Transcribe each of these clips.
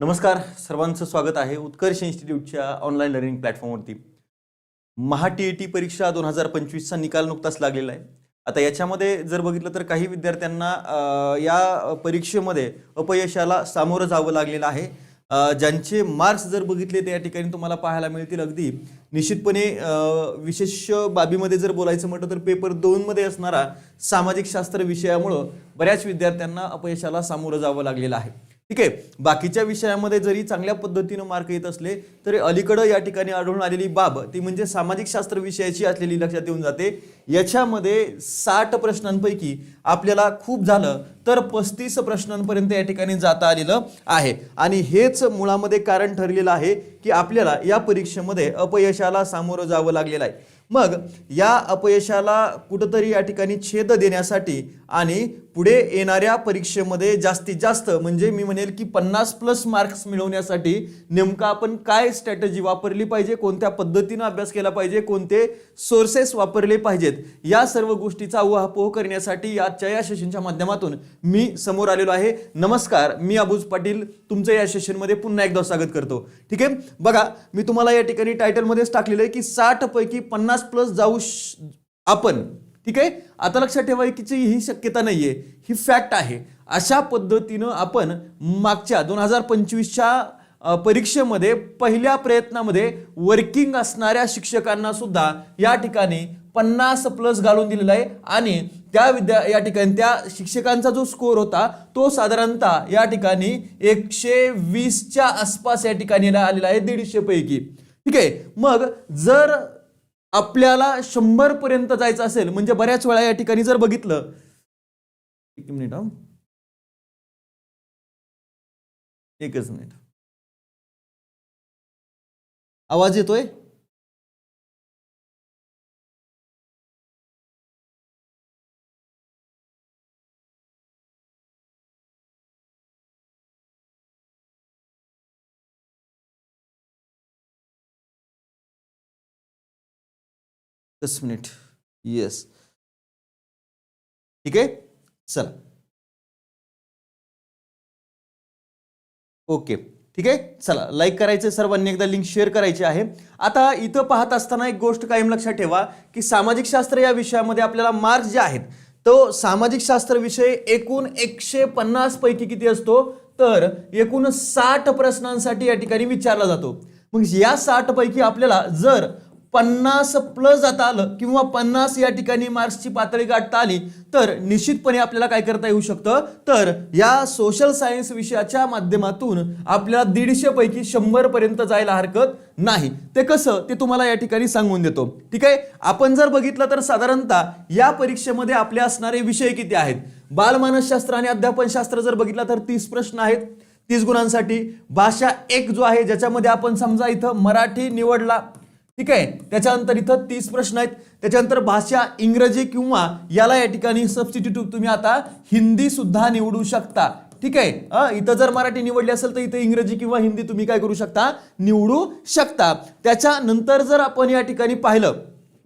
नमस्कार सर्वांचं स्वागत आहे उत्कर्ष इन्स्टिट्यूटच्या ऑनलाईन लर्निंग प्लॅटफॉर्मवरती महा टी ई टी परीक्षा दोन हजार पंचवीसचा निकाल नुकताच लागलेला आहे. आता याच्यामध्ये जर बघितलं तर काही विद्यार्थ्यांना या परीक्षेमध्ये अपयशाला सामोरं जावं लागलेलं आहे. ज्यांचे मार्क्स जर बघितले तर या ठिकाणी तुम्हाला पाहायला मिळतील अगदी. निश्चितपणे विशेष बाबीमध्ये जर बोलायचं म्हटलं तर पेपर दोनमध्ये असणारा सामाजिक शास्त्र विषयामुळं बऱ्याच विद्यार्थ्यांना अपयशाला सामोरं जावं लागलेलं आहे. ठीक आहे. बाकीच्या विषयामध्ये जरी चांगल्या पद्धतीनं मार्क येत असले तरी अलीकडं या ठिकाणी आढळून आलेली बाब ती म्हणजे सामाजिक शास्त्र विषयाची असलेली लक्षात येऊन जाते. याच्यामध्ये साठ प्रश्नांपैकी आपल्याला खूप झालं तर पस्तीस प्रश्नांपर्यंत या ठिकाणी जाता आलेलं आहे. आणि हेच मुळामध्ये कारण ठरलेलं आहे की आपल्याला या परीक्षेमध्ये अपयशाला सामोरं जावं लागलेलं आहे. मग या अपयशाला कुठंतरी या ठिकाणी छेद देण्यासाठी आणि पुढे येणाऱ्या परीक्षेमध्ये जास्तीत जास्त म्हणजे मी म्हणेल की पन्नास प्लस मार्क्स मिळवण्यासाठी नेमका आपण काय स्ट्रॅटजी वापरली पाहिजे कोणत्या पद्धतीनं अभ्यास केला पाहिजे कोणते सोर्सेस वापरले पाहिजेत या सर्व गोष्टीचा उहापोह करण्यासाठी आजच्या या सेशनच्या माध्यमातून मी समोर आलेलो आहे. नमस्कार मी अबुज पाटील तुमचं या सेशनमध्ये पुन्हा एकदा स्वागत करतो. ठीक आहे? बघा मी तुम्हाला या ठिकाणी टायटलमध्येच टाकलेलं आहे की साठ पैकी पन्नास प्लस जाऊ श- आपण ठीक आहे? आता लक्षात ठेवायची ही शक्यता नाही आहे ही फॅक्ट आहे. अशा पद्धतीनं आपण मागच्या दोन हजार पंचवीसच्या परीक्षेमध्ये पहिल्या प्रयत्नामध्ये वर्किंग असणाऱ्या शिक्षकांना सुद्धा या ठिकाणी पन्नास प्लस घालून दिलेला आहे. आणि त्या विद्या या ठिकाणी त्या शिक्षकांचा जो स्कोर होता तो साधारणतः या ठिकाणी एकशे वीसच्या आसपास या ठिकाणी आलेला आहे दीडशे पैकी. ठीक आहे? मग जर आपल्याला शंभर पर्यंत जायचं असेल म्हणजे बऱ्याच वेळा या ठिकाणी जर बघितलं एक मिनिट हा. एकच मिनिट. आवाज येतोय? दस मिनिट. येस ठीक आहे? चला. ओके. ठीक आहे? चला. लाईक करायचं सर्वांनी. एकदा लिंक शेअर करायची आहे. आता इथं पाहत असताना एक गोष्ट कायम लक्षात ठेवा की सामाजिक शास्त्र या विषयामध्ये आपल्याला मार्क्स जे आहेत तो सामाजिक शास्त्र विषय एकूण एकशे पन्नास पैकी किती असतो? तर एकूण साठ प्रश्नांसाठी या ठिकाणी विचारला जातो. मग या साठ पैकी आपल्याला जर पन्नास प्लस जाता आलं किंवा पन्नास या ठिकाणी मार्क्सची पातळी गाठता आली तर निश्चितपणे आपल्याला काय करता येऊ शकतं? तर या सोशल सायन्स विषयाच्या माध्यमातून आपल्याला दीडशे पैकी शंभर पर्यंत जायला हरकत नाही. ते कसं? ते तुम्हाला या ठिकाणी सांगून देतो. ठीक आहे? आपण जर बघितलं तर साधारणतः या परीक्षेमध्ये आपले असणारे विषय किती आहेत? बालमानसशास्त्र आणि अध्यापनशास्त्र जर बघितलं तर तीस प्रश्न आहेत. तीस गुणांसाठी भाषा एक जो आहे ज्याच्यामध्ये आपण समजा इथं मराठी निवडला ठीक आहे? त्याच्यानंतर इथं तीस प्रश्न आहेत. त्याच्यानंतर भाषा इंग्रजी किंवा याला या ठिकाणी सबस्टिट्यूट तुम्ही आता हिंदी सुद्धा निवडू शकता. ठीक आहे? इथं जर मराठी निवडली असेल तर इथं इंग्रजी किंवा हिंदी तुम्ही काय करू शकता? निवडू शकता. त्याच्यानंतर जर आपण या ठिकाणी पाहिलं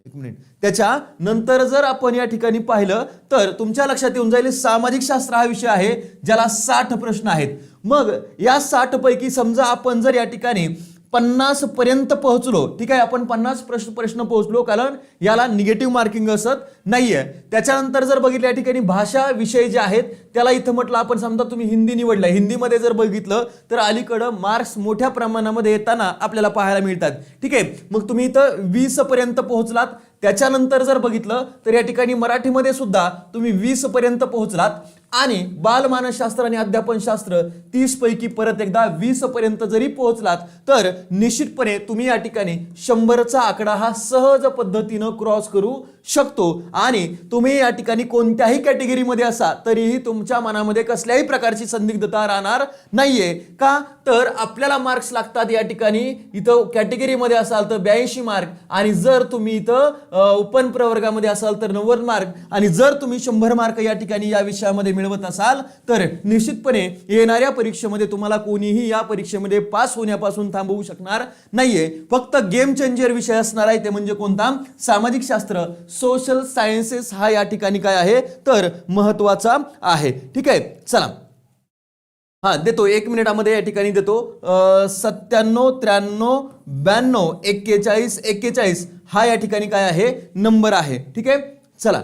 एक मिनिट. त्याच्या नंतर जर आपण या ठिकाणी पाहिलं तर तुमच्या लक्षात येऊन जाईल सामाजिक शास्त्र हा विषय आहे ज्याला साठ प्रश्न आहेत. मग या साठ पैकी समजा आपण जर या ठिकाणी पन्नास पर्यंत पोहोचलो. ठीक आहे आपण पन्नास प्रश्न प्रश्न पोहोचलो कारण याला निगेटिव्ह मार्किंग असत नाहीये. त्याच्यानंतर जर बघितलं या ठिकाणी भाषा विषय जे आहेत त्याला इथं म्हटलं आपण समजा तुम्ही हिंदी निवडला हिंदीमध्ये जर बघितलं तर अलीकडं मार्क्स मोठ्या प्रमाणामध्ये येताना आपल्याला पाहायला मिळतात. ठीक आहे मग तुम्ही इथं वीस पर्यंत पोहोचलात. त्याच्यानंतर जर बघितलं तर या ठिकाणी मराठीमध्ये सुद्धा तुम्ही वीस पर्यंत पोहोचलात. आणि बालमानसशास्त्र आणि अध्यापनशास्त्र तीसपैकी परत एकदा वीस पर्यंत जरी पोहोचलात तर निश्चितपणे तुम्ही या ठिकाणी शंभरचा आकडा हा सहज पद्धतीनं क्रॉस करू शकतो. आणि तुम्ही या ठिकाणी कोणत्याही कॅटेगरीमध्ये असा तरीही तुमच्या मनामध्ये कसल्याही प्रकारची संदिग्धता राहणार नाहीये. का? तर आपल्याला मार्क्स लागतात या ठिकाणी. इथं कॅटेगरीमध्ये असाल तर ब्याऐंशी मार्क आणि जर तुम्ही इथं उपन प्रवर्गामध्ये असाल तर नव्वद मार्क आणि जर तुम्ही शंभर मार्क या ठिकाणी या विषयामध्ये मिळवत असाल तर निश्चितपणे येणाऱ्या परीक्षेमध्ये तुम्हाला कोणीही या परीक्षेमध्ये पास होण्यापासून थांबवू शकणार नाहीये. फक्त गेम चेंजर विषय असणार आहे ते म्हणजे कोणता? सामाजिक शास्त्र सोशल सायन्सेस हा या ठिकाणी काय आहे? तर महत्त्वाचा आहे. ठीक आहे? चला. हा देतो. एक मिनिटामध्ये या ठिकाणी देतो. सत्त्याण्णव त्र्याण्णव ब्याण्णव एक्केचाळीस एक्केचाळीस हा या ठिकाणी काय आहे? नंबर आहे. ठीक आहे? चला.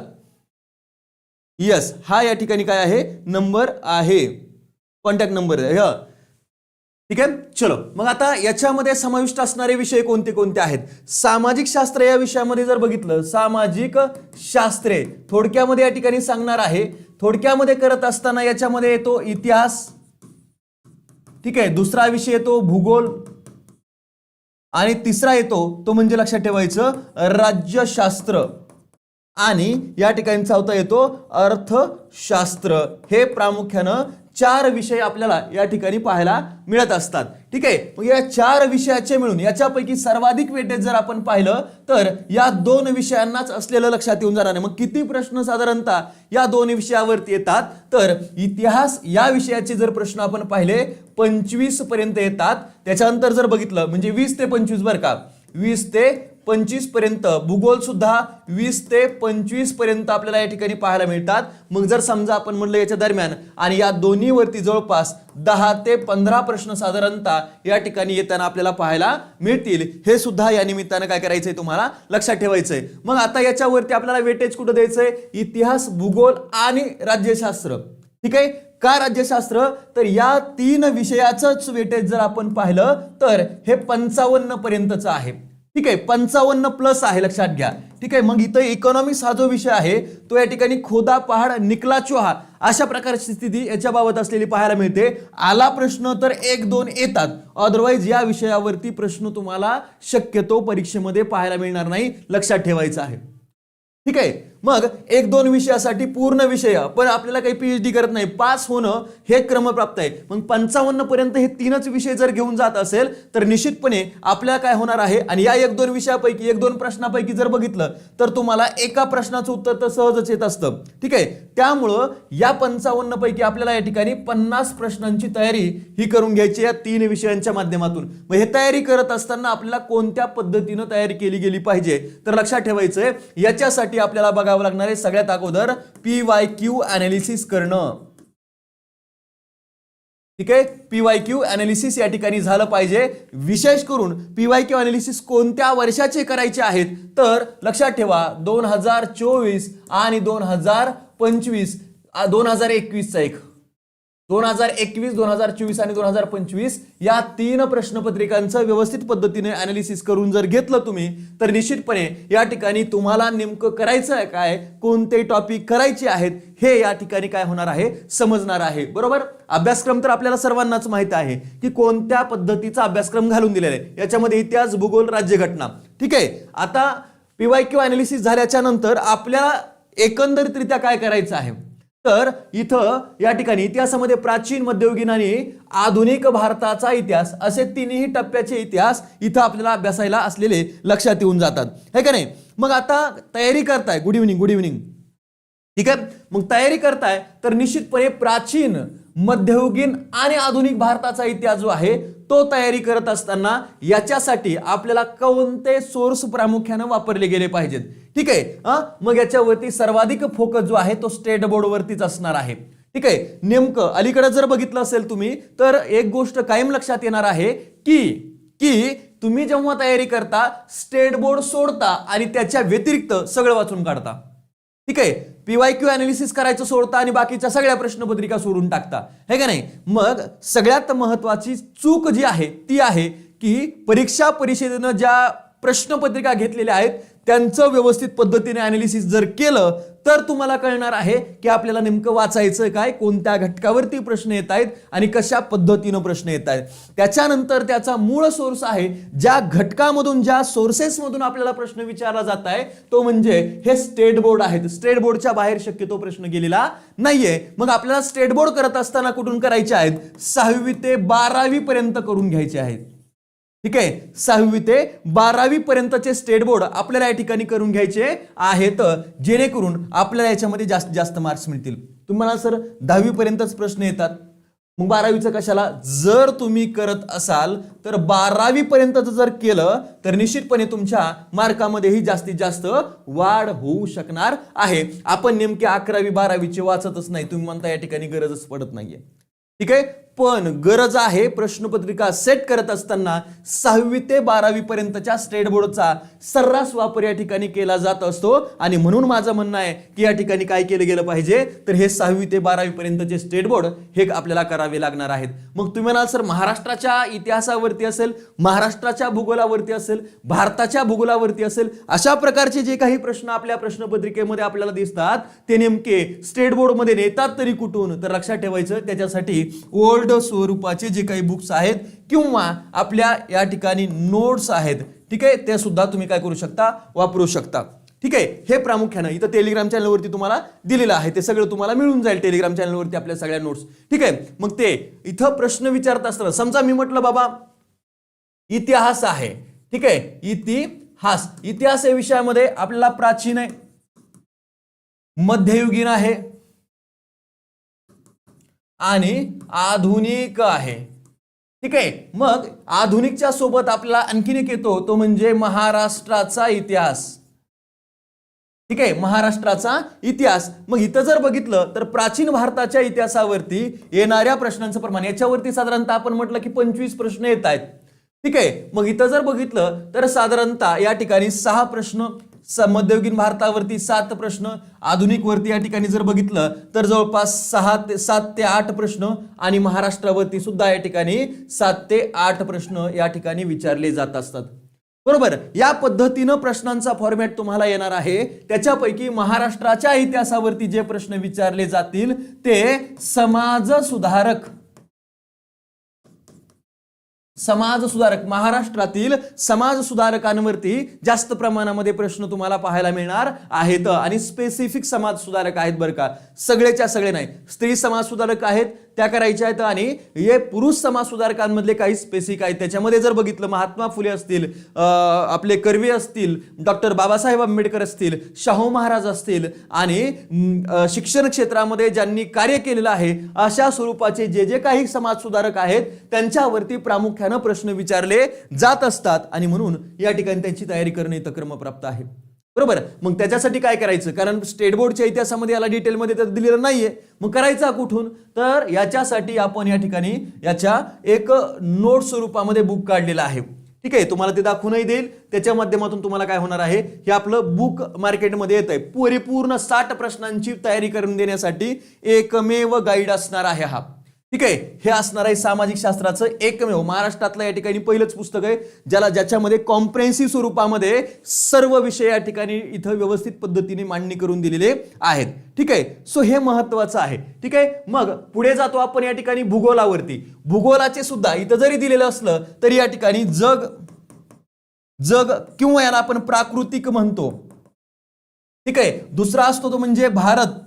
यस हा या ठिकाणी काय आहे? नंबर आहे. कॉन्टॅक्ट नंबर आहे ठीक आहे? चलो मग आता याच्यामध्ये समाविष्ट असणारे विषय कोणते कोणते आहेत? सामाजिक शास्त्र या विषयामध्ये जर बघितलं सामाजिक शास्त्रे थोडक्यामध्ये या ठिकाणी सांगणार आहे. थोडक्यामध्ये करत असताना याच्यामध्ये येतो इतिहास. ठीक आहे? दुसरा विषय येतो भूगोल. आणि तिसरा येतो तो म्हणजे लक्षात ठेवायचं राज्यशास्त्र. आणि या ठिकाणी चौथा येतो अर्थशास्त्र. हे प्रामुख्यानं चार विषय आपल्याला या ठिकाणी पाहायला मिळत असतात. ठीक आहे? मग या चार विषयाचे मिळून याच्यापैकी सर्वाधिक वेटेज जर आपण पाहिलं तर या दोन विषयांनाच असलेलं लक्षात येऊन जाणार आहे. मग किती प्रश्न साधारणतः या दोन विषयावरती येतात? तर इतिहास या विषयाचे जर प्रश्न आपण पाहिले पंचवीसपर्यंत येतात. त्याच्यानंतर जर बघितलं म्हणजे वीस ते पंचवीस बरं का? वीस ते पंचवीसपर्यंत. भूगोल सुद्धा वीस ते पंचवीसपर्यंत आपल्याला या ठिकाणी पाहायला मिळतात. मग जर समजा आपण म्हणलं याच्या दरम्यान आणि या दोन्हीवरती जवळपास दहा ते पंधरा प्रश्न साधारणतः या ठिकाणी येताना आपल्याला पाहायला मिळतील. हे सुद्धा या निमित्तानं काय करायचंय तुम्हाला? लक्षात ठेवायचंय. मग आता याच्यावरती आपल्याला वेटेज कुठं द्यायचंय? इतिहास भूगोल आणि राज्यशास्त्र. ठीक आहे? का राज्यशास्त्र? तर या तीन विषयाचंच वेटेज जर आपण पाहिलं तर हे पंचावन्न पर्यंतचं आहे. ठीक आहे पंचावन्न प्लस आहे लक्षात घ्या. ठीक आहे मग इथं इकॉनॉमिक्स हा जो विषय आहे तो या ठिकाणी खोदा पहाड निकला चोहा अशा प्रकारची स्थिती याच्या बाबत असलेली पाहायला मिळते. आला प्रश्न तर एक दोन येतात. अदरवाईज या विषयावरती प्रश्न तुम्हाला शक्यतो परीक्षेमध्ये पाहायला मिळणार नाही. लक्षात ठेवायचं आहे. ठीक आहे मग एक दोन विषयासाठी पूर्ण विषय पण आपल्याला काही पीएचडी करत नाही. पास होणं हे क्रमप्राप्त आहे. मग पंचावन्न पर्यंत हे तीनच विषय जर घेऊन जात असेल तर निश्चितपणे आपल्याला काय होणार आहे? आणि या एक दोन विषयापैकी एक दोन प्रश्नापैकी जर बघितलं तर तुम्हाला एका प्रश्नाचं उत्तर तर सहजच येत असतं. ठीक आहे? त्यामुळं या पंचावन्न पैकी आपल्याला या ठिकाणी पन्नास प्रश्नांची तयारी ही करून घ्यायची या तीन विषयांच्या माध्यमातून. मग हे तयारी करत असताना आपल्याला कोणत्या पद्धतीनं तयारी केली गेली पाहिजे? तर लक्षात ठेवायचंय याच्यासाठी आपल्याला बघावं लागणार आहे सगळ्यात अगोदर पी वाय क्यू अनालिसिस करणं. ठीक आहे? पीवाय क्यू अनालिसिस या ठिकाणी झालं पाहिजे. विशेष करून पीवाय क्यू अनालिसिस कोणत्या वर्षाचे करायचे आहेत? तर लक्षात ठेवा दोन हजार चोवीस आणि दोन हजार पंचवीस दोन हजार एकवीसचा एक. दोन हजार एकवीस दोन हजार चोवीस आणि दोन हजार पंचवीस या तीन प्रश्नपत्रिकांचं व्यवस्थित पद्धतीने अनालिसिस करून जर घेतलं तुम्ही तर निश्चितपणे या ठिकाणी तुम्हाला नेमकं करायचं आहे काय कोणते टॉपिक करायचे आहेत हे या ठिकाणी काय होणार आहे समजणार आहे. बरोबर? अभ्यासक्रम तर आपल्याला सर्वांनाच माहीत आहे की कोणत्या पद्धतीचा अभ्यासक्रम घालून दिलेला आहे. याच्यामध्ये इतिहास भूगोल राज्यघटना. ठीक आहे? आता पीवाय क्यू अनालिसिस झाल्याच्यानंतर आपल्याला एकंदरीतरित्या काय करायचं आहे? तर इथं या ठिकाणी इतिहासामध्ये प्राचीन मध्ययुगीन आणि आधुनिक भारताचा इतिहास असे तिन्ही टप्प्याचे इतिहास इथं आपल्याला अभ्यासायला असलेले लक्षात येऊन जातात. हे का नाही? मग आता तयारी करताय. गुड इव्हनिंग गुड इव्हनिंग ठीक आहे? मग तयारी करताय तर निश्चितपणे प्राचीन मध्ययुगीन आणि आधुनिक भारताचा इतिहास जो आहे तो तयारी करत असताना याच्यासाठी आपल्याला कोणते सोर्स प्रामुख्यानं वापरले गेले पाहिजेत? ठीक आहे हा मग याच्यावरती सर्वाधिक फोकस जो आहे तो स्टेट बोर्डवरतीच असणार आहे. ठीक आहे नेमकं अलीकडे जर बघितलं असेल तुम्ही तर एक गोष्ट कायम लक्षात येणार आहे की की तुम्ही जेव्हा तयारी करता स्टेट बोर्ड सोडता आणि त्याच्या व्यतिरिक्त सगळं वाचून काढता. ठीक आहे पीवाय क्यू अनालिसिस करायचं सोडता आणि बाकीच्या सगळ्या प्रश्नपत्रिका सोडून टाकता. हे का नाही? मग सगळ्यात महत्वाची चूक जी आहे ती आहे की परीक्षा परिषदेनं ज्या प्रश्नपत्रिका घेतलेल्या आहेत त्यांचं व्यवस्थित पद्धतीने अॅनालिसिस जर केलं तर तुम्हाला कळणार आहे की आपल्याला नेमकं वाचायचं काय कोणत्या घटकावरती प्रश्न येत आहेत आणि कशा पद्धतीनं प्रश्न येत आहेत. त्याच्यानंतर त्याचा मूळ सोर्स आहे ज्या घटकामधून ज्या सोर्सेसमधून आपल्याला प्रश्न विचारला जात आहे तो म्हणजे हे स्टेट बोर्ड आहेत. स्टेट बोर्डच्या बाहेर शक्यतो प्रश्न गेलेला नाहीये. मग आपल्याला स्टेट बोर्ड करत असताना कुठून करायचे आहेत? सहावी ते बारावी पर्यंत करून घ्यायचे आहेत. ठीक आहे सहावी ते बारावी पर्यंतचे स्टेट बोर्ड आपल्याला या ठिकाणी करून घ्यायचे आहेत जेणेकरून आपल्याला याच्यामध्ये जास्तीत जास्त मार्क्स मिळतील. तुम्हाला सर दहावी पर्यंतच प्रश्न येतात. मग बारावीचं कशाला? जर तुम्ही करत असाल तर बारावीपर्यंत जर केलं तर निश्चितपणे तुमच्या मार्कामध्येही जास्तीत जास्त वाढ होऊ शकणार आहे. आपण नेमके अकरावी बारावीचे वाचतच नाही. तुम्ही म्हणता या ठिकाणी गरजच पडत नाहीये. ठीक आहे? पण गरज आहे प्रश्नपत्रिका सेट करत असताना सहावी ते बारावी पर्यंतच्या स्टेट बोर्डचा सर्रास वापर या ठिकाणी केला जात असतो. आणि म्हणून माझं म्हणणं आहे की या ठिकाणी काय केलं गेलं पाहिजे तर हे सहावी ते बारावी पर्यंतचे स्टेट बोर्ड हे आपल्याला करावे लागणार आहेत. मग तुम्ही म्हणाल सर महाराष्ट्राच्या इतिहासावरती असेल महाराष्ट्राच्या भूगोलावरती असेल भारताच्या भूगोलावरती असेल अशा प्रकारचे जे काही प्रश्न आपल्या प्रश्नपत्रिकेमध्ये आपल्याला दिसतात ते नेमके स्टेट बोर्डमध्ये नेतात तरी कुठून? तर लक्षात ठेवायचं त्याच्यासाठी ओल्ड स्वरूपाचे जे काही बुक्स आहेत किंवा आपल्या या ठिकाणी नोट्स आहेत ठीक आहे? ते सुद्धा तुम्ही काय करू शकता वापरू शकता. ठीक आहे? हे प्रामुख्यानं इथं टेलिग्राम चॅनलवरती तुम्हाला दिलेलं आहे. ते सगळं तुम्हाला मिळून जाईल टेलिग्राम चॅनलवरती आपल्या सगळ्या नोट्स ठीक आहे? मग ते इथं प्रश्न विचारत असताना समजा मी म्हटलं बाबा इतिहास आहे. ठीक आहे? इतिहास. इतिहास या विषयामध्ये आपल्याला प्राचीन आहे. मध्ययुगीन आहे. आणि आधुनिक आहे. ठीक आहे? मग आधुनिकच्या सोबत आपल्याला आणखीन एक येतो तो म्हणजे महाराष्ट्राचा इतिहास. ठीक आहे? महाराष्ट्राचा इतिहास. मग इथं जर बघितलं तर प्राचीन भारताच्या इतिहासावरती येणाऱ्या प्रश्नांचं प्रमाण याच्यावरती साधारणतः आपण म्हटलं की पंचवीस प्रश्न येत आहेत. ठीक आहे? मग इथं जर बघितलं तर साधारणतः या ठिकाणी सहा प्रश्न मध्ययुगीन भारतावरती सात प्रश्न आधुनिक वरती या ठिकाणी जर बघितलं तर जवळपास सहा ते सात ते आठ प्रश्न आणि महाराष्ट्रावरती सुद्धा या ठिकाणी सात ते आठ प्रश्न या ठिकाणी विचारले जात असतात. बरोबर? या पद्धतीनं प्रश्नांचा फॉर्मॅट तुम्हाला येणार आहे. त्याच्यापैकी महाराष्ट्राच्या इतिहासावरती जे प्रश्न विचारले जातील ते समाज सुधारक समाज सुधारक महाराष्ट्रातील समाज सुधारकांवरती जास्त प्रमाणामध्ये प्रश्न तुम्हाला पाहायला मिळणार आहेत. आणि स्पेसिफिक समाज सुधारक आहेत बरं का. सगळेच्या सगळे नाही. स्त्री समाज सुधारक आहेत त्या करायच्या आहेत आणि हे पुरुष समाज सुधारकांमधले काही स्पेसिक आहेत. त्याच्यामध्ये जर बघितलं महात्मा फुले असतील आपले कर्वे असतील डॉक्टर बाबासाहेब आंबेडकर असतील शाहू महाराज असतील आणि शिक्षण क्षेत्रामध्ये ज्यांनी कार्य केलेलं आहे अशा स्वरूपाचे जे जे काही समाज सुधारक आहेत त्यांच्यावरती प्रामुख्यानं प्रश्न विचारले जात असतात आणि म्हणून या ठिकाणी त्यांची तयारी करणे इथं क्रमप्राप्त आहे. बरोबर? मग त्याच्यासाठी काय करायचं? कारण स्टेट बोर्डच्या इतिहासामध्ये याला डिटेलमध्ये तर दिलेलं नाहीये. मग करायचा कुठून? तर याच्यासाठी आपण या ठिकाणी याच्या एक नोट स्वरूपामध्ये बुक काढलेला आहे. ठीक आहे? तुम्हाला ते दाखवूनही देईल. त्याच्या माध्यमातून तुम्हाला काय होणार आहे? हे आपलं बुक मार्केटमध्ये येत आहे. परिपूर्ण साठ प्रश्नांची तयारी करून देण्यासाठी एकमेव गाईड असणार आहे हा. ठीक आहे हे असणार आहे सामाजिक शास्त्राचं एकमेव. महाराष्ट्रातलं या ठिकाणी पहिलंच पुस्तक आहे ज्याला ज्याच्यामध्ये कॉम्प्रेन्सिव्ह स्वरूपामध्ये सर्व विषय या ठिकाणी इथं व्यवस्थित पद्धतीने मांडणी करून दिलेले आहेत. ठीक आहे सो हे महत्वाचं आहे. ठीक आहे मग पुढे जातो आपण या ठिकाणी भूगोलावरती. भूगोलाचे सुद्धा इथं जरी दिलेलं असलं तरी या ठिकाणी जग जग किंवा याला आपण प्राकृतिक म्हणतो. ठीक आहे दुसरा असतो तो म्हणजे भारत.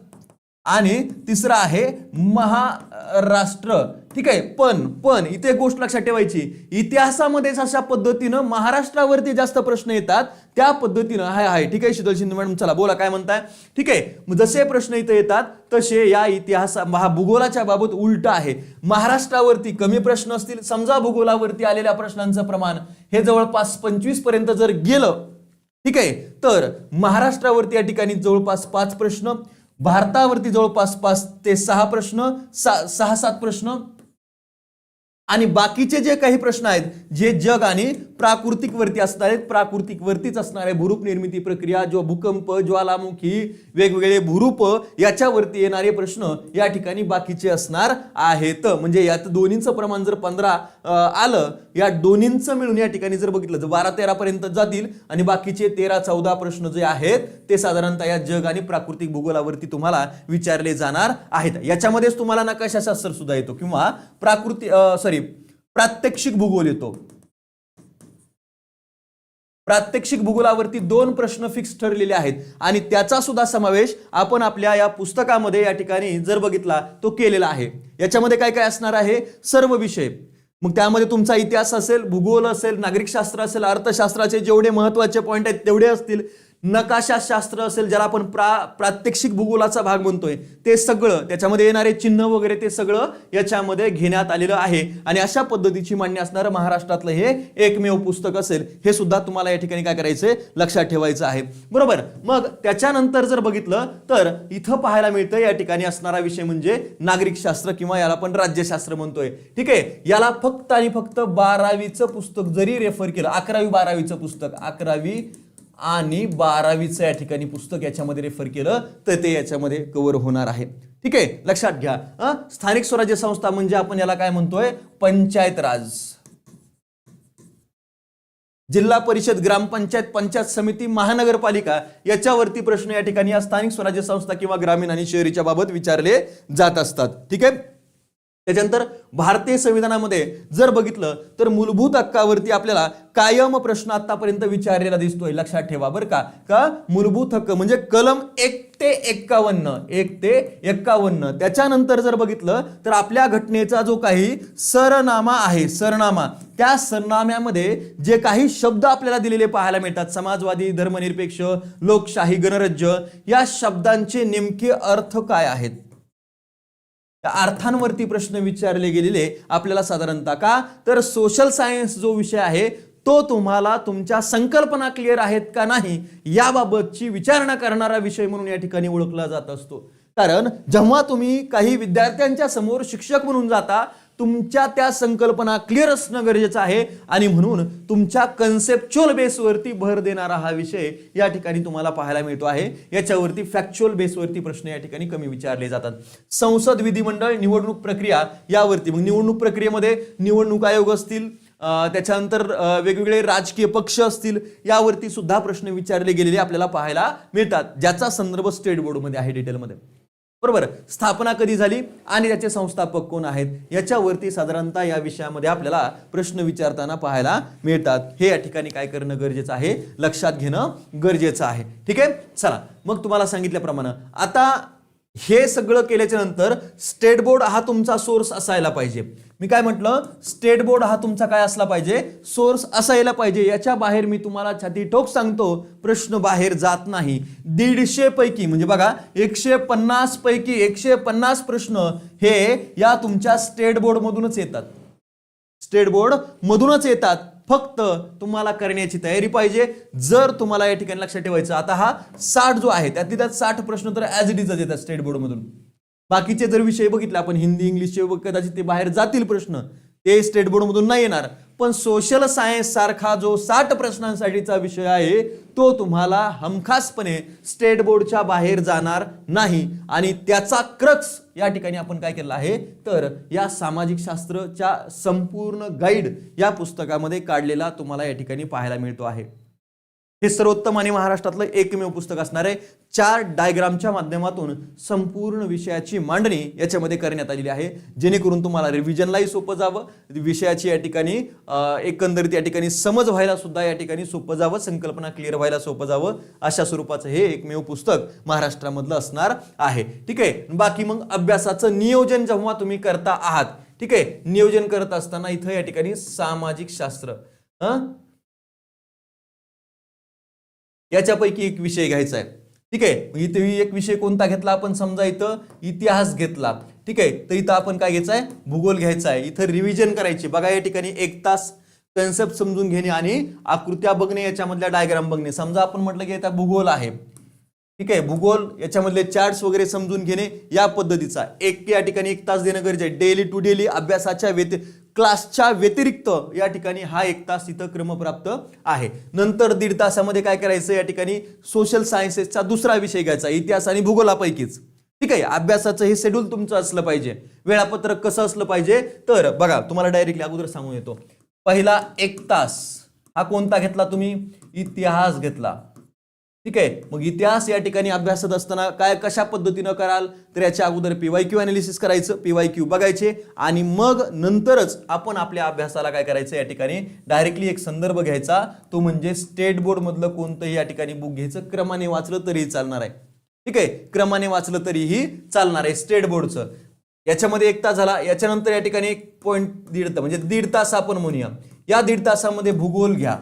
आणि तिसरा आहे महाराष्ट्र. ठीक आहे पण पण इथे गोष्ट लक्षात ठेवायची. इतिहासामध्येच अशा पद्धतीनं महाराष्ट्रावरती जास्त प्रश्न येतात त्या पद्धतीनं हाय हाय ठीक आहे शीतल शिंदे मॅडम चला बोला काय म्हणताय? ठीक आहे मग जसे प्रश्न इथे येतात तसे या इतिहासा महा भूगोलाच्या बाबत उलट आहे. महाराष्ट्रावरती कमी प्रश्न असतील समजा भूगोलावरती आलेल्या प्रश्नांचं प्रमाण हे जवळपास पंचवीसपर्यंत जर गेलं ठीक आहे तर महाराष्ट्रावरती या ठिकाणी जवळपास पाच प्रश्न भारतावरती जवळपास पाच ते सहा प्रश्न सा- सहा सात प्रश्न आणि बाकीचे जे काही प्रश्न आहेत जे जग आणि प्राकृतिक वरती असणार आहेत प्राकृतिक वरतीच असणार आहे भूरूप निर्मिती प्रक्रिया जो भूकंप ज्वालामुखी वेगवेगळे भूरूप याच्यावरती येणारे प्रश्न या ठिकाणी बाकीचे असणार आहेत. म्हणजे यात दोन्हींचं प्रमाण जर पंधरा आलं या दोन्हींचं मिळून या ठिकाणी जर बघितलं तर बारा तेरा पर्यंत जातील आणि बाकीचे तेरा चौदा प्रश्न जे आहेत ते साधारणतः या जग आणि प्राकृतिक भूगोलावरती तुम्हाला विचारले जाणार आहेत. याच्यामध्येच तुम्हाला नकाशाशास्त्र सुद्धा येतो किंवा प्राकृतिक सॉरी प्रात्यक्षिक भूगोल येतो. प्रात्यक्षिक भूगोलावरती दोन प्रश्न फिक्स ठरलेले आहेत. आणि त्याचा सुद्धा समावेश आपण आपल्या या पुस्तकामध्ये या ठिकाणी जर बघितला तो केलेला आहे. याच्यामध्ये काय काय असणार आहे? सर्व विषय. मग त्यामध्ये तुमचा इतिहास असेल भूगोल असेल नागरिकशास्त्र असेल अर्थशास्त्राचे जेवढे महत्त्वाचे पॉईंट आहेत तेवढे असतील. नकाशाशास्त्र असेल ज्याला आपण प्रा प्रात्यक्षिक भूगोलाचा भाग म्हणतोय ते सगळं त्याच्यामध्ये येणारे चिन्ह वगैरे ते सगळं याच्यामध्ये घेण्यात आलेलं आहे. आणि अशा पद्धतीची मांडणी असणारं महाराष्ट्रातलं हे एकमेव पुस्तक असेल हे सुद्धा तुम्हाला या ठिकाणी काय करायचंय? लक्षात ठेवायचं आहे. बरोबर? मग त्याच्यानंतर जर बघितलं तर इथं पाहायला मिळतं या ठिकाणी असणारा विषय म्हणजे नागरिक शास्त्र किंवा याला आपण राज्यशास्त्र म्हणतोय. ठीक आहे? याला फक्त आणि फक्त बारावीचं पुस्तक जरी रेफर केलं अकरावी बारावीचं पुस्तक अकरावी आणि बारावीचं या ठिकाणी पुस्तक याच्यामध्ये रेफर केलं तर ते याच्यामध्ये कव्हर होणार आहे. ठीक आहे? लक्षात घ्या. स्थानिक स्वराज्य संस्था म्हणजे आपण याला काय म्हणतोय? पंचायत राज. जिल्हा परिषद ग्रामपंचायत पंचायत समिती महानगरपालिका याच्यावरती प्रश्न या ठिकाणी या स्थानिक स्वराज्य संस्था किंवा ग्रामीण आणि शहरीच्या बाबत विचारले जात असतात. ठीक आहे? त्याच्यानंतर भारतीय संविधानामध्ये जर बघितलं तर मूलभूत हक्कावरती आपल्याला कायम प्रश्न आतापर्यंत विचारलेला दिसतोय. लक्षात ठेवा बरं का? का मूलभूत हक्क म्हणजे कलम एक ते एक्कावन्न एक ते एक्कावन्न. त्याच्यानंतर जर बघितलं तर आपल्या घटनेचा जो काही सरनामा आहे सरनामा त्या सरनाम्यामध्ये जे काही शब्द आपल्याला दिलेले पाहायला मिळतात समाजवादी धर्मनिरपेक्ष लोकशाही गणराज्य या शब्दांचे नेमके अर्थ काय आहेत? त्या अर्थांवरती प्रश्न विचारले गेलेले आपल्याला साधारणतः का? तर सोशल सायन्स जो विषय आहे तो तुम्हाला तुमच्या संकल्पना क्लिअर आहेत का नाही याबाबतची विचारणा करणारा विषय म्हणून या ठिकाणी ओळखला जात असतो. कारण जेव्हा तुम्ही काही विद्यार्थ्यांच्या समोर शिक्षक म्हणून जाता तुमच्या त्या संकल्पना क्लिअर असणं गरजेचं आहे. आणि म्हणून तुमच्या कन्सेप्च्युअल बेसवरती भर देणारा हा विषय या ठिकाणी तुम्हाला पाहायला मिळतो आहे. याच्यावरती फॅक्च्युअल बेसवरती प्रश्न या ठिकाणी कमी विचारले जातात. संसद विधिमंडळ निवडणूक प्रक्रिया यावरती मग निवडणूक प्रक्रियेमध्ये निवडणूक आयोग असतील त्याच्यानंतर वेगवेगळे राजकीय पक्ष असतील यावरती सुद्धा प्रश्न विचारले गेलेले आपल्याला पाहायला मिळतात. ज्याचा संदर्भ स्टेट बोर्डमध्ये आहे डिटेलमध्ये बरोबर? स्थापना कधी झाली आणि त्याचे संस्थापक कोण आहेत? याच्यावरती साधारणतः या विषयामध्ये आपल्याला प्रश्न विचारताना पाहायला मिळतात. हे या ठिकाणी काय करणं गरजेचं आहे? लक्षात घेणं गरजेचं आहे. ठीक आहे? चला मग तुम्हाला सांगितल्याप्रमाणे. आता हे सगळं केल्याच्यानंतर स्टेट बोर्ड हा तुमचा सोर्स असायला पाहिजे. मी काय म्हटलं? स्टेट बोर्ड हा तुमचा काय असला पाहिजे? सोर्स असायला पाहिजे. याच्या बाहेर मी तुम्हाला छाती ठोक सांगतो प्रश्न बाहेर जात नाही. दीडशे पैकी म्हणजे बघा एकशे पन्नास पैकी एकशे पन्नास प्रश्न हे या तुमच्या स्टेट बोर्ड मधूनच येतात. स्टेट बोर्ड मधूनच येतात. फक्त तुम्हाला करण्याची तयारी पाहिजे. जर तुम्हाला या ठिकाणी लक्षात ठेवायचं आता हा साठ जो आहे त्यातली त्यात साठ प्रश्न तर ॲज इट इजच येतात स्टेट बोर्ड मधून. बाकीचे जर विषय बघितले आपण हिंदी इंग्लिशचे कदाचित ते बाहेर जातील प्रश्न ते स्टेट बोर्ड मधून नाही येणार. पण सोशल सायन्स सारखा जो साठ प्रश्नांसाठीचा विषय आहे तो तुम्हाला हमखासपणे स्टेट बोर्डच्या बाहेर जाणार नाही. आणि त्याचा क्रक्स या ठिकाणी आपण काय केलं आहे तर या सामाजिक शास्त्रच्या संपूर्ण गाईड या पुस्तकामध्ये काढलेला तुम्हाला या ठिकाणी पाहायला मिळतो आहे. हे सर्वोत्तम आणि महाराष्ट्रातलं एकमेव पुस्तक असणार आहे. चार डायग्रामच्या माध्यमातून संपूर्ण विषयाची मांडणी याच्यामध्ये करण्यात आलेली आहे. जेणेकरून तुम्हाला रिव्हिजनलाही सोपं जावं विषयाची या ठिकाणी एकंदरीत या ठिकाणी समज व्हायला सुद्धा या ठिकाणी सोपं जावं संकल्पना क्लिअर व्हायला सोपं जावं अशा स्वरूपाचं हे एकमेव पुस्तक महाराष्ट्रामधलं असणार आहे. ठीक आहे? बाकी मग अभ्यासाचं नियोजन जेव्हा तुम्ही करता आहात ठीक आहे? नियोजन करत असताना इथं या ठिकाणी सामाजिक शास्त्र हं? याच्यापैकी एक विषय घ्यायचा आहे. ठीक आहे? इथे एक विषय कोणता घेतला आपण? समजा इथं इतिहास घेतला. ठीक आहे? तर इथं आपण काय घ्यायचं आहे? भूगोल घ्यायचा आहे. इथं रिव्हिजन करायची. बघा या ठिकाणी एक तास कन्सेप्ट समजून घेणे आणि आकृत्या बघणे याच्यामधल्या डायग्राम बघणे. समजा आपण म्हटलं की आता भूगोल आहे. ठीक आहे? भूगोल याच्यामधले चार्ट्स वगैरे समजून घेणे या पद्धतीचा. एक या ठिकाणी एक तास देणं गरजेचं आहे. डेली टू डेली अभ्यासाच्या व्यति क्लासच्या व्यतिरिक्त या ठिकाणी हा एक तास इथं क्रमप्राप्त आहे. नंतर दीड तासामध्ये काय करायचं? या ठिकाणी सोशल सायन्सेसचा दुसरा विषय घ्यायचा इतिहास आणि भूगोलापैकीच. ठीक आहे? अभ्यासाचं हे शेड्यूल तुमचं असलं पाहिजे. वेळापत्रक कसं असलं पाहिजे? तर बघा तुम्हाला डायरेक्टली अगोदर सांगून येतो. पहिला एक तास. हा कोणता घेतला तुम्ही? इतिहास घेतला. ठीक आहे? मग इतिहास या ठिकाणी अभ्यासत असताना काय कशा पद्धतीनं कराल? तर याच्या अगोदर पीवाय क्यू अनालिसिस करायचं पीवाय क्यू बघायचे आणि मग नंतरच आपण आपल्या अभ्यासाला काय करायचं या ठिकाणी? डायरेक्टली एक संदर्भ घ्यायचा. तो म्हणजे स्टेट बोर्ड मधलं कोणतंही या ठिकाणी बुक घ्यायचं. क्रमाने वाचलं तरीही चालणार आहे. ठीक आहे? क्रमाने वाचलं तरीही चालणार आहे स्टेट बोर्डचं याच्यामध्ये एक तास झाला. याच्यानंतर या ठिकाणी एक पॉईंट दीड तास म्हणजे दीड तास आपण म्हणूया. या दीड तासामध्ये भूगोल घ्या.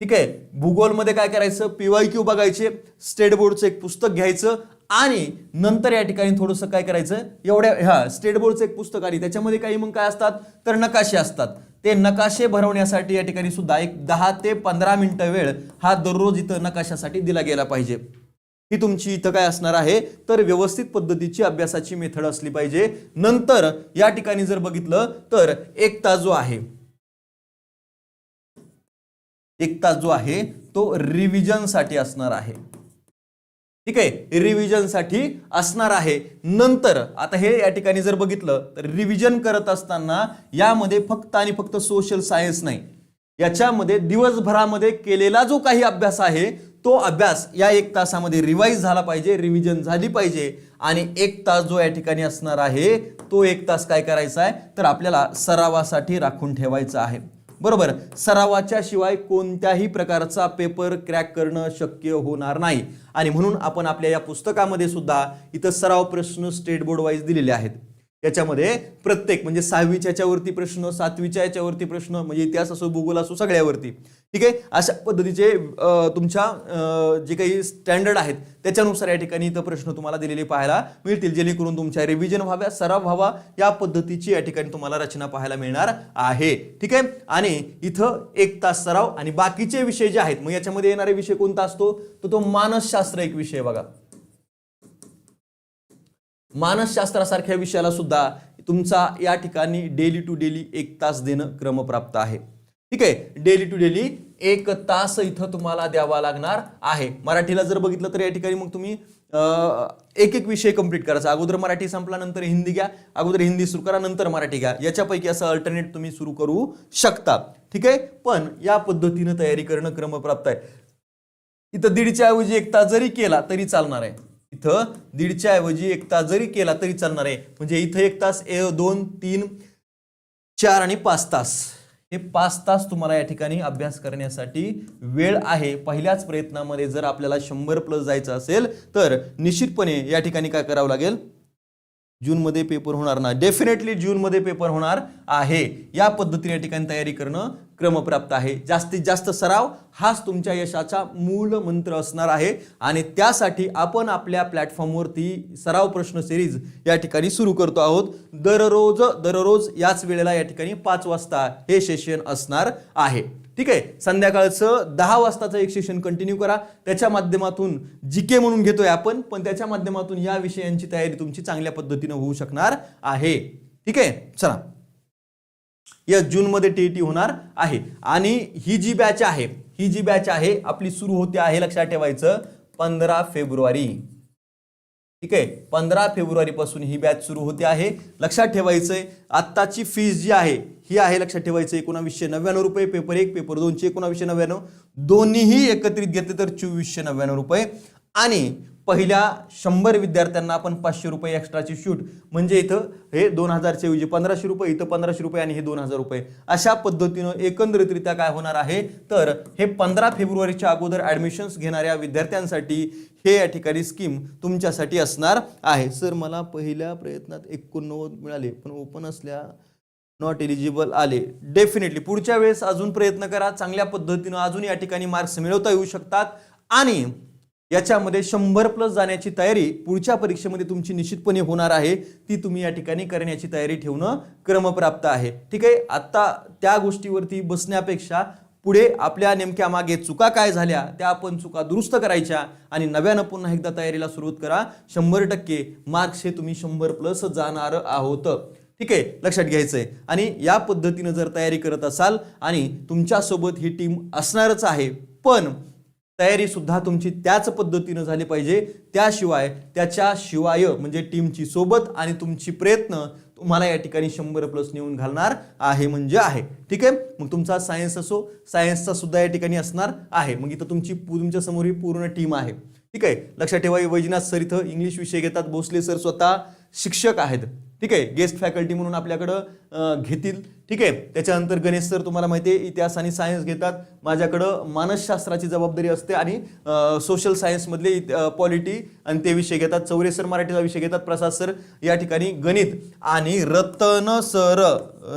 ठीक आहे? भूगोलमध्ये काय करायचं? पीवाय क्यू बघायचे स्टेट बोर्डचं एक पुस्तक घ्यायचं आणि नंतर या ठिकाणी थोडंसं काय करायचं? एवढ्या हा स्टेट बोर्डचं एक पुस्तक आणि त्याच्यामध्ये काही मग काय असतात? तर नकाशे असतात. ते नकाशे भरवण्यासाठी या ठिकाणी सुद्धा एक दहा ते पंधरा मिनिटं वेळ हा दररोज इथं नकाशासाठी दिला गेला पाहिजे. ही तुमची इथं काय असणार आहे? तर व्यवस्थित पद्धतीची अभ्यासाची मेथड असली पाहिजे. नंतर या ठिकाणी जर बघितलं तर एक तास जो आहे एक तास जो आहे तो रिव्हिजनसाठी असणार आहे. ठीक आहे? रिव्हिजनसाठी असणार आहे. नंतर आता हे या ठिकाणी जर बघितलं तर रिव्हिजन करत असताना यामध्ये फक्त आणि फक्त सोशल सायन्स नाही. याच्यामध्ये दिवसभरामध्ये केलेला जो काही अभ्यास आहे तो अभ्यास या एक तासामध्ये रिवाईज झाला पाहिजे रिव्हिजन झाली पाहिजे. आणि एक तास जो या ठिकाणी असणार आहे तो एक तास काय करायचा आहे? तर आपल्याला सरावासाठी राखून ठेवायचा आहे. बरोबर. सरावाच्या शिवाय कोणत्याही प्रकारचा पेपर क्रॅक करणं शक्य होणार नाही. आणि म्हणून आपण आपल्या या पुस्तकामध्ये सुद्धा इथं सराव प्रश्न स्टेट बोर्ड वाईज दिलेले आहेत. याच्यामध्ये प्रत्येक म्हणजे सहावीच्या याच्यावरती प्रश्न सातवीच्या याच्यावरती प्रश्न म्हणजे इतिहास असो भूगोल असो सगळ्यावरती. ठीक आहे? अशा पद्धतीचे तुमच्या जे काही स्टँडर्ड आहेत त्याच्यानुसार या ठिकाणी इथं प्रश्न तुम्हाला दिलेले पाहायला मिळतील जेणेकरून तुमच्या रिव्हिजन व्हाव्या सराव व्हावा या पद्धतीची या ठिकाणी तुम्हाला रचना पाहायला मिळणार आहे. ठीक आहे? आणि इथं एक तास सराव आणि बाकीचे विषय जे आहेत मग याच्यामध्ये येणारे विषय कोणता असतो? तर तो मानसशास्त्र एक विषय बघा. मानसशास्त्रासारख्या विषयाला सुद्धा तुमचा या ठिकाणी डेली टू डेली एक तास देणं क्रमप्राप्त आहे. ठीक आहे? डेली टू डेली एक तास इथं तुम्हाला द्यावा लागणार आहे. मराठीला जर बघितलं तर या ठिकाणी मग तुम्ही अं, एक एक विषय कंप्लीट करायचा. अगोदर मराठी संपला नंतर हिंदी घ्या अगोदर हिंदी सुरू करा नंतर मराठी घ्या. याच्यापैकी असं अल्टरनेट तुम्ही सुरू करू शकता. ठीक आहे? पण या पद्धतीनं तयारी करणं क्रमप्राप्त आहे. इथं दीडच्या ऐवजी एक तास जरी केला तरी चालणार आहे. इथं दीडच्या ऐवजी एक तास जरी केला तरी चालणार आहे. म्हणजे इथं एक तास ए दोन तीन चार आणि पाच तास. हे पाच तास तुम्हाला या ठिकाणी अभ्यास करण्यासाठी वेळ आहे. पहिल्याच प्रयत्नामध्ये जर आपल्याला शंभर प्लस जायचं असेल तर निश्चितपणे या ठिकाणी काय करावं लागेल? जूनमध्ये पेपर होणार ना. डेफिनेटली जूनमध्ये पेपर होणार आहे. या पद्धतीने या ठिकाणी तयारी करणं क्रमप्राप्त आहे. जास्तीत जास्त सराव हाच तुमच्या यशाचा मूल मंत्र असणार आहे. आणि त्यासाठी आपण आपल्या प्लॅटफॉर्मवरती सराव प्रश्न सिरीज या ठिकाणी सुरू करतो आहोत. दररोज दररोज याच वेळेला या ठिकाणी पाच वाजता हे सेशन असणार आहे. ठीक आहे? संध्याकाळचं दहा वाजताचं एक सेशन कंटिन्यू करा. त्याच्या माध्यमातून जी के म्हणून घेतोय आपण पण त्याच्या माध्यमातून या विषयांची तयारी तुमची चांगल्या पद्धतीनं होऊ शकणार आहे. ठीक आहे? चला. या जूनमध्ये टी टी होणार आहे. आणि ही जी बॅच आहे ही जी बॅच आहे आपली सुरू होते आहे लक्षात ठेवायचं पंधरा फेब्रुवारी. ठीक आहे? पंधरा फेब्रुवारी पासून ही बॅच सुरू होते आहे. लक्षात ठेवायचंय आत्ताची फीस जी आहे ही आहे लक्षात ठेवायचं एकोणावीसशे नव्याण्णव रुपये पेपर एक पेपर दोनशे एकोणावीसशे नव्याण्णव. दोन्हीही एकत्रित घेतले तर चोवीसशे नव्याण्णव रुपये. आणि पहिल्या शंभर विद्यार्थ्यांना आपण पाचशे रुपये एक्स्ट्राची शूट म्हणजे इथं हे दोन हजारचे ऐवजी पंधराशे रुपये इथं पंधराशे रुपये आणि हे दोन हजार रुपये. अशा पद्धतीनं एकंदरीतरित्या काय होणार आहे? तर हे पंधरा फेब्रुवारीच्या अगोदर ॲडमिशन्स घेणाऱ्या विद्यार्थ्यांसाठी हे या ठिकाणी स्कीम तुमच्यासाठी असणार आहे. सर मला पहिल्या प्रयत्नात एकोणनव्वद मिळाले पण ओपन असल्या नॉट एलिजिबल आले. डेफिनेटली पुढच्या वेळेस अजून प्रयत्न करा. चांगल्या पद्धतीनं अजून या ठिकाणी मार्क्स मिळवता येऊ शकतात. आणि याच्यामध्ये शंभर प्लस जाण्याची तयारी पुढच्या परीक्षेमध्ये तुमची निश्चितपणे होणार आहे. ती तुम्ही या ठिकाणी करण्याची तयारी ठेवणं क्रमप्राप्त आहे. ठीक आहे? आत्ता त्या गोष्टीवरती बसण्यापेक्षा पुढे आपल्या नेमक्या मागे चुका काय झाल्या त्या आपण चुका दुरुस्त करायच्या आणि नव्यानं पुन्हा एकदा तयारीला सुरुवात करा. शंभर टक्के मार्क्स हे तुम्ही शंभर प्लस जाणार आहोत. ठीक आहे? लक्षात आहे आणि या पद्धतीनं जर तयारी करत असाल आणि तुमच्यासोबत ही टीम असणारच आहे पण तयारी सुद्धा तुमची त्याच पद्धतीनं झाली पाहिजे. त्याशिवाय त्याच्याशिवाय म्हणजे टीमची सोबत आणि तुमची प्रयत्न तुम्हाला या ठिकाणी शंभर प्लस नेऊन घालणार आहे म्हणजे आहे. ठीक आहे? मग तुमचा सायन्स असो सायन्सचा सुद्धा या ठिकाणी असणार आहे. मग इथं तुमची तुमच्यासमोर ही पूर्ण टीम आहे. ठीक आहे? लक्षात ठेवा वैजनाथ सर इथं इंग्लिश विषय घेतात. भोसले सर स्वतः शिक्षक आहेत. ठीक आहे? गेस्ट फॅकल्टी म्हणून आपल्याकडं घेतील. ठीक आहे? त्याच्यानंतर गणेश सर तुम्हाला माहिती आहे इतिहास आणि सायन्स घेतात. माझ्याकडं मानसशास्त्राची जबाबदारी असते आणि सोशल सायन्समधले पॉलिटी आणि ते विषय घेतात. चौरे सर मराठीचा विषय घेतात. प्रसाद सर या ठिकाणी गणित आणि Ratan sir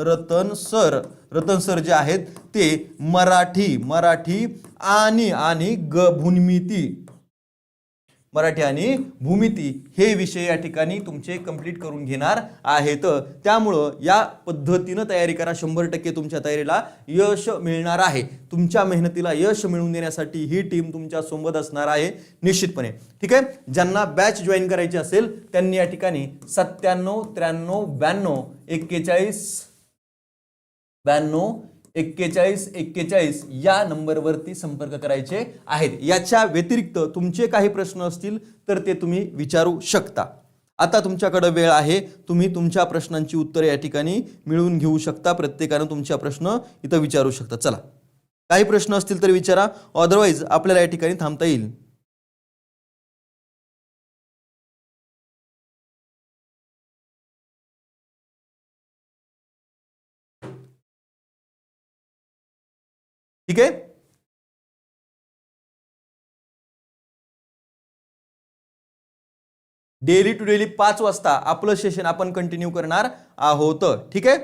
Ratan sir Ratan sir जे आहेत ते मराठी मराठी आणि आणि ग भूमिती मराठी आणि भूमिती हे विषय या ठिकाणी तुमचे कंप्लीट करून घेणार आहेत. त्यामुळं या पद्धतीनं तयारी करा. शंभर टक्के तुमच्या तयारीला यश मिळणार आहे. तुमच्या मेहनतीला यश मिळवून देण्यासाठी ही टीम तुमच्यासोबत असणार आहे निश्चितपणे. ठीक आहे? ज्यांना बॅच जॉईन करायची असेल त्यांनी या ठिकाणी सत्त्याण्णव त्र्याण्णव ब्याण्णव एक्केचाळीस ब्याण्णव एक्केचाळीस एक्केचाळीस या नंबरवरती संपर्क करायचे आहेत. याच्या व्यतिरिक्त तुमचे काही प्रश्न असतील तर ते तुम्ही विचारू शकता. आता तुमच्याकडे वेळ आहे. तुम्ही तुमच्या प्रश्नांची उत्तरे या ठिकाणी मिळवून घेऊ शकता. प्रत्येकानं तुमच्या प्रश्न इथं विचारू शकता. चला. काही प्रश्न असतील तर विचारा. अदरवाईज आपल्याला या ठिकाणी थांबता येईल. ठीक आहे? डेली टू डेली पाच वाजता आपलं सेशन आपण कंटिन्यू करणार आहोत. ठीक आहे?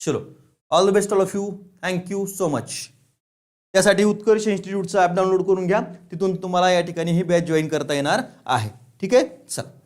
चलो. All the best all of you thank you so much त्यासाठी उत्कर्ष इन्स्टिट्यूटचं ॲप डाउनलोड करून घ्या. तिथून तुम्हाला या ठिकाणी ही बॅच जॉईन करता येणार आहे. ठीक आहे? चला.